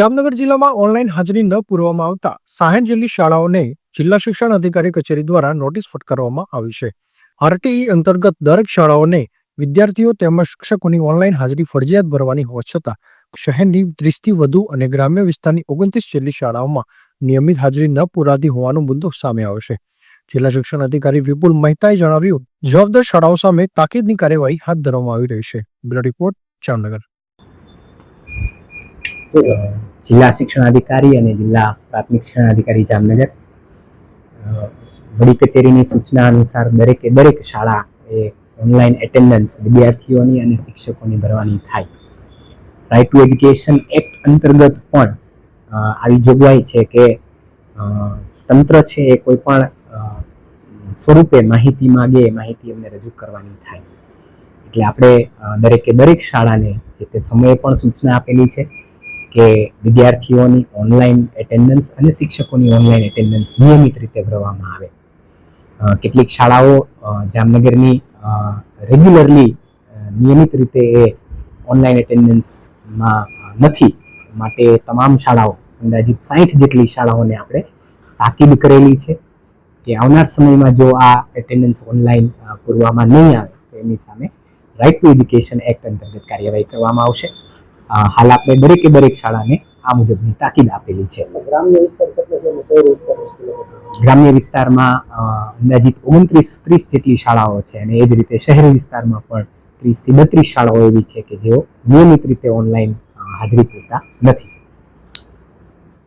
જામનગર જિલ્લામાં ઓનલાઈન હાજરી ન પૂરવામાં આવતા સાહીઠ જેટલી શાળાઓને જિલ્લા શિક્ષણ અધિકારી કચેરી દ્વારા નોટિસ ફટકારવામાં આવી છે. આરટીઈ અંતર્ગત દરેક શાળાઓને વિદ્યાર્થીઓ તેમજ શિક્ષકોની ઓનલાઈન હાજરી ફરજિયાત ભરવાની હોવા છતાં, શહેરની ત્રીસથી વધુ અને ગ્રામ્ય વિસ્તારની ઓગણત્રીસ જેટલી શાળાઓમાં નિયમિત હાજરી ન પુરાતી હોવાનો મુદ્દો સામે આવ્યો છે. જિલ્લા શિક્ષણ અધિકારી વિપુલ મહેતાએ જણાવ્યું, જવાબદાર શાળાઓ સામે તાકીદની કાર્યવાહી હાથ ધરવામાં આવી રહી છે. Blood report Jamnagar. જિલ્લા શિક્ષણાધિકારી અને જિલ્લા પ્રાથમિક શિક્ષણાધિકારી જામનગર. વડી કચેરીની સૂચના અનુસાર દરેકે દરેક શાળા એ ઓનલાઈન એટેન્ડન્સ વિદ્યાર્થીઓની અને શિક્ષકોની ભરવાની થાય. રાઇટ ટુ એજ્યુકેશન એક્ટ અંતર્ગત પણ આવી જોગવાઈ છે કે તંત્ર છે એ કોઈ પણ સ્વરૂપે માહિતી માગે, માહિતી અમને રજૂ કરવાની થાય. એટલે આપણે દરેકે દરેક શાળાને જે તે સમયે પણ સૂચના આપેલી છે કે વિદ્યાર્થીઓની ઓનલાઈન એટેન્ડન્સ અને શિક્ષકોની ઓનલાઈન એટેન્ડન્સ નિયમિત રીતે ભરવામાં આવે. કેટલીક શાળાઓ જામનગરની રેગ્યુલરલી નિયમિત રીતે એ ઓનલાઈન એટેન્ડન્સમાં નથી. માટે તમામ શાળાઓ, અંદાજિત સાઠ જેટલી શાળાઓને આપણે તાકીદ કરેલી છે કે આવનાર સમયમાં જો આ એટેન્ડન્સ ઓનલાઈન પૂરવામાં નહીં આવે, તો એની સામે રાઇટ ટુ એજ્યુકેશન એક્ટ અંતર્ગત કાર્યવાહી કરવામાં આવશે. હાલ આપણે દરેકે દરેક શાળાને આ મુજબની તાકીદ આપેલી છે. ગ્રામ્ય વિસ્તારમાં અંદાજિત ઓગણત્રીસ ત્રીસ જેટલી શાળાઓ છે અને એ જ રીતે શહેરી વિસ્તારમાં પણ ત્રીસથી બત્રીસ શાળાઓ એવી છે કે જેઓ નિયમિત રીતે ઓનલાઈન હાજરી પૂરતા નથી.